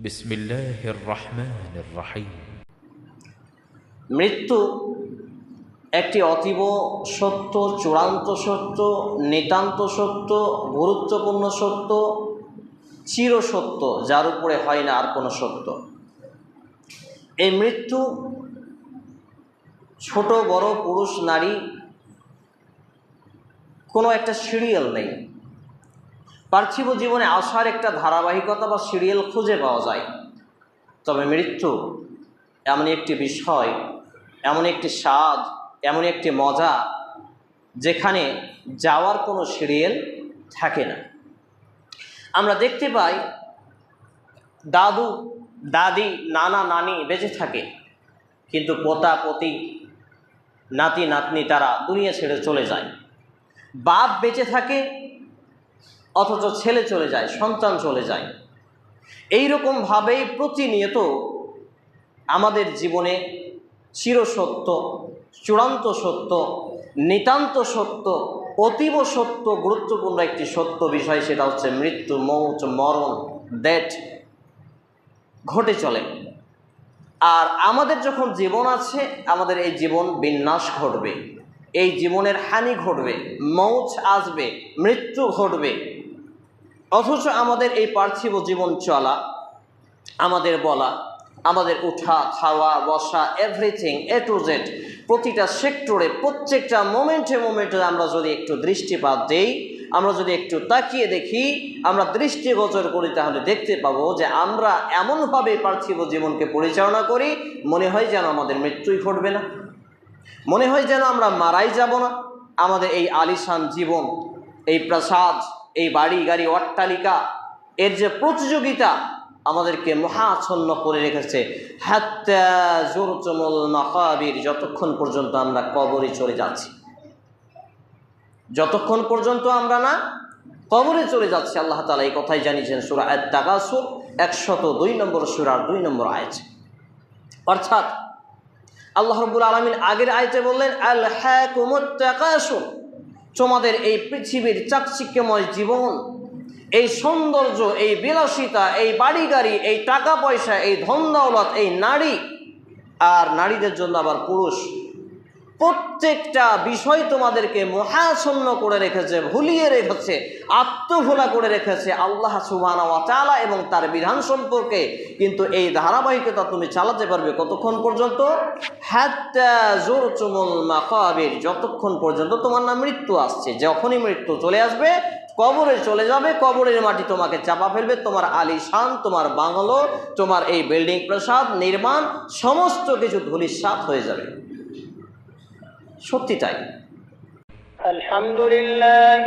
بسم الله الرحمن الرحيم মৃত্যু একটি অতীব সত্য চূড়ান্ত সত্য নিতান্ত সত্য গুরুত্বপূর্ণ সত্য চির সত্য যার উপরে হয় না আর কোনো সত্য এই মৃত্যু ছোট বড় পুরুষ নারী কোনো একটা সিরিয়াল নেই পার্থিব জীবনে আসার একটা ধারাবাহিকতা বা সিরিয়াল খুঁজে পাওয়া যায়। তবে মৃত্যু এমন একটি বিষয়, এমন একটি স্বাদ, এমন একটি মজা যেখানে যাওয়ার কোনো সিরিয়াল থাকে না। আমরা দেখতে পাই দাদু, দাদি, নানা, নানি বেঁচে থাকে, কিন্তু পোতা, পতি, নাতি, নাতনি তারা দুনিয়া ছেড়ে চলে যায়। বাপ বেঁচে থাকে অথচ ছেলে চলে যায়, সন্তান চলে যায়। এই রকমভাবেই প্রতিনিয়ত আমাদের জীবনে চিরসত্য, চূড়ান্ত সত্য, নিতান্ত সত্য, অতীব সত্য গুরুত্বপূর্ণ একটি সত্য বিষয়, সেটা হচ্ছে মৃত্যু মৌচ মরণ ডেট ঘটে চলে। আর আমাদের যখন জীবন আছে, আমাদের এই জীবন বিন্যাস ঘটবে। এই জীবনের হানি ঘটবে মৌচ আসবে, মৃত্যু ঘটবে। অথচ আমাদের এই পার্থিব জীবন চলা, আমাদের বলা, আমাদের উঠা, খাওয়া, বসা এভরিথিং এ টু জেড প্রতিটা সেক্টরে প্রত্যেকটা মোমেন্টে মোমেন্টে আমরা যদি একটু দৃষ্টিপাত দেই, আমরা যদি একটু তাকিয়ে দেখি, আমরা দৃষ্টিগোচর করি, তাহলে দেখতে পাবো যে আমরা এমনভাবে পার্থিব জীবনকে পরিচালনা করি, মনে হয় যেন আমাদের মৃত্যুই ঘটবে না। মনে হয় যেন আমরা মারাই যাব না। আমাদের এই আলিশান জীবন, এই প্রাসাদ এই বাড়ি, গাড়ি, অট্টালিকা, এর যে প্রতিযোগিতা আমাদেরকে মহাচ্ছন্ন করে রেখেছে। হাত্তা জোরচমল মাকাবির, যতক্ষণ পর্যন্ত আমরা কবরে চলে যাচ্ছি। যতক্ষণ পর্যন্ত আমরা না কবরে চলে যাচ্ছি, আল্লাহ তালা এই কথাই জানিয়েছেন সুরা আয় তাকাসুর একশত দুই নম্বর সুরার দুই নম্বর আয়াত। অর্থাৎ আল্লাহ রব্বুল আলমিন আগের আয়তে বললেন আল হ্যাঁ তোমাদের এই পৃথিবীর চাকচিক্যময় জীবন, এই সৌন্দর্য, এই বিলাসিতা, এই বাড়ি গাড়ি এই টাকা পয়সা, এই ধন দৌলত, এই নারী, আর নারীদের জন্য আবার পুরুষ। প্রত্যেকটা বিষয় তোমাদেরকে মহাচ্ছন্ন করে রেখেছে, ভুলিয়ে রেখেছে আত্মভোলা করে রেখেছে আল্লাহ সুবানা এবং তার বিধান সম্পর্কে। কিন্তু এই ধারাবাহিকতা তুমি চালাতে পারবে কতক্ষণ পর্যন্ত? যতক্ষণ পর্যন্ত তোমার না মৃত্যু আসছে। যখনই মৃত্যু চলে আসবে, কবরে চলে যাবে, কবরের মাটি তোমাকে চাপা ফেলবে, তোমার আলিশান, তোমার বাংলো তোমার এই বিল্ডিং প্রসাদ, নির্মাণ, সমস্ত কিছু ধুলিস্বাত হয়ে যাবে। সত্যি তাই আলহামদুলিল্লাহ